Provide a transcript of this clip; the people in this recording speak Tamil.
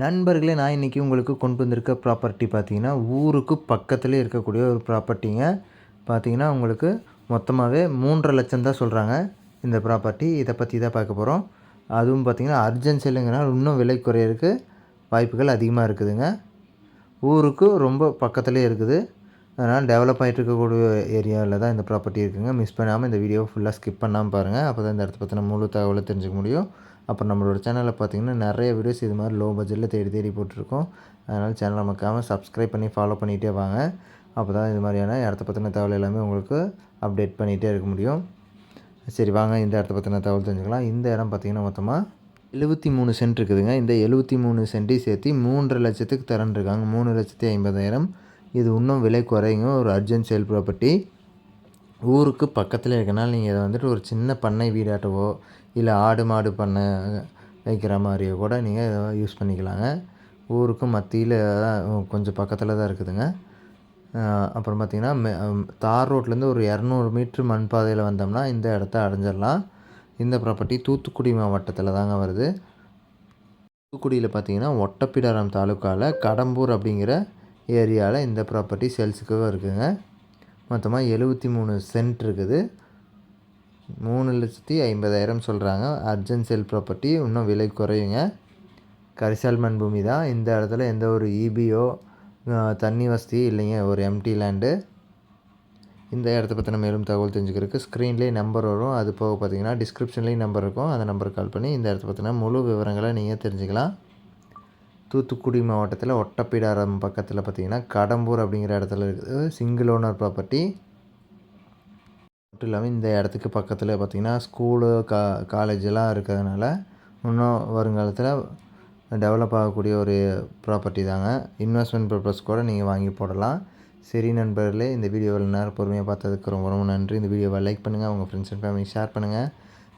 நண்பர்களே நான் இன்றைக்கி உங்களுக்கு கொண்டு வந்திருக்க ப்ராப்பர்ட்டி பார்த்தீங்கன்னா ஊருக்கு பக்கத்துலேயே இருக்கக்கூடிய ஒரு ப்ராப்பர்ட்டிங்க பார்த்திங்கன்னா உங்களுக்கு மொத்தமாகவே மூன்றரை லட்சம் தான் சொல்கிறாங்க இந்த ப்ராப்பர்ட்டி இதை பற்றி தான் பார்க்க போகிறோம் அதுவும் பார்த்திங்கன்னா அர்ஜென்ட் செல்லுங்கனால் இன்னும் விலை குறையிறதுக்கு வாய்ப்புகள் அதிகமாக இருக்குதுங்க. ஊருக்கு ரொம்ப பக்கத்துலேயே இருக்குது. அதனால் டெவலப் ஆகிட்டு இருக்கக்கூடிய ஏரியாவில் தான் இந்த ப்ராப்பர்ட்டி இருக்குதுங்க மிஸ் பண்ணாமல் இந்த வீடியோ ஃபுல்லாக ஸ்கிப் பண்ணாமல் பாருங்கள் அப்போ தான் இந்த இடத்த பற்றின முழு தகவலை தெரிஞ்சுக்க முடியும். அப்புறம் நம்மளோட சேனலில் பார்த்திங்கன்னா நிறைய வீடியோஸ் இது மாதிரி லோ பட்ஜெட்டில் தேடி தேடி போட்டிருக்கோம். அதனால் சேனலை மறக்காமல் சப்ஸ்கிரைப் பண்ணி ஃபாலோ பண்ணிகிட்டே வாங்க. அப்போ தான் இது மாதிரியான இடத்த பற்றின தகவல் எல்லாமே உங்களுக்கு அப்டேட் பண்ணிகிட்டே இருக்க முடியும். சரி வாங்க. இந்த இடத்த பற்றின தகவல் தெரிஞ்சுக்கலாம். இந்த இடம் பார்த்திங்கன்னா மொத்தமாக எழுபத்தி மூணு சென்ட் இருக்குதுங்க. இந்த எழுபத்தி மூணு சென்ட்டையும் சேர்த்து மூன்றரை லட்சத்துக்கு தரன்ருக்காங்க. மூணு லட்சத்தி ஐம்பதாயிரம். இது இன்னும் விலை குறையுங்க ஒரு அர்ஜென்ட் சேல் ப்ராப்பர்ட்டி ஊருக்கு பக்கத்தில் இருக்கனால நீங்கள் இதை வந்துட்டு ஒரு சின்ன பண்ணை வீடாட்டவோ இல்லை ஆடு மாடு பண்ணை வைக்கிற மாதிரியோ கூட நீங்கள் இதை யூஸ் பண்ணிக்கலாங்க. ஊருக்கும் மத்தியில் தான் கொஞ்சம் பக்கத்தில் தான் இருக்குதுங்க. அப்புறம் பார்த்திங்கன்னா மெ தார் ரோட்லேருந்து ஒரு இரநூறு மீட்ரு மண் பாதையில் வந்தோம்னா இந்த இடத்த அடைஞ்சிடலாம். இந்த ப்ராப்பர்ட்டி தூத்துக்குடி மாவட்டத்தில் தாங்க வருது. தூத்துக்குடியில் பார்த்திங்கன்னா ஒட்டப்பிடாரம் தாலுக்காவில் கடம்பூர் அப்படிங்கிற ஏரியாவில் இந்த ப்ராப்பர்ட்டி சேல்ஸுக்கு இருக்குதுங்க மொத்தமாக எழுபத்தி மூணு சென்ட் இருக்குது. மூணு லட்சத்தி ஐம்பதாயிரம் சொல்கிறாங்க அர்ஜென்ட் சேல் ப்ராப்பர்ட்டி இன்னும் விலை குறையுங்க. கரிசால் மண் பூமி தான். இந்த இடத்துல எந்த ஒரு இபியோ தண்ணி வசதி இல்லைங்க. ஒரு எம்டி லேண்டு இந்த இடத்த பற்றின மேலும் தகவல் தெரிஞ்சுக்கிறதுக்கு ஸ்க்ரீன்லேயே நம்பர் வரும். அது போக பார்த்தீங்கன்னா டிஸ்கிரிப்ஷன்லேயும் நம்பர் இருக்கும். அந்த நம்பருக்கு கால் பண்ணி இந்த இடத்த பற்றின முழு விவரங்களை நீங்கள் தெரிஞ்சுக்கலாம். தூத்துக்குடி மாவட்டத்தில் ஒட்டப்பிடாரம் பக்கத்தில் பார்த்திங்கன்னா கடம்பூர் அப்படிங்கிற இடத்துல இருக்குது. Single owner property. மட்டும் இல்லாமல் இந்த இடத்துக்கு பக்கத்தில் பார்த்திங்கன்னா ஸ்கூலு கா காலேஜெல்லாம் இருக்கிறதுனால இன்னும் வருங்காலத்தில் டெவலப் ஆகக்கூடிய ஒரு ப்ராப்பர்ட்டி தாங்க. இன்வெஸ்ட்மெண்ட் பர்பஸ் கூட நீங்கள் வாங்கி போடலாம். சரி நண்பர்களே இந்த வீடியோவில் நேரம் பொறுமையாக பார்த்ததுக்கு ரொம்ப ரொம்ப நன்றி. இந்த வீடியோவை லைக் பண்ணுங்கள் உங்கள் ஃப்ரெண்ட்ஸ் அண்ட் ஃபேமிலி ஷேர் பண்ணுங்கள்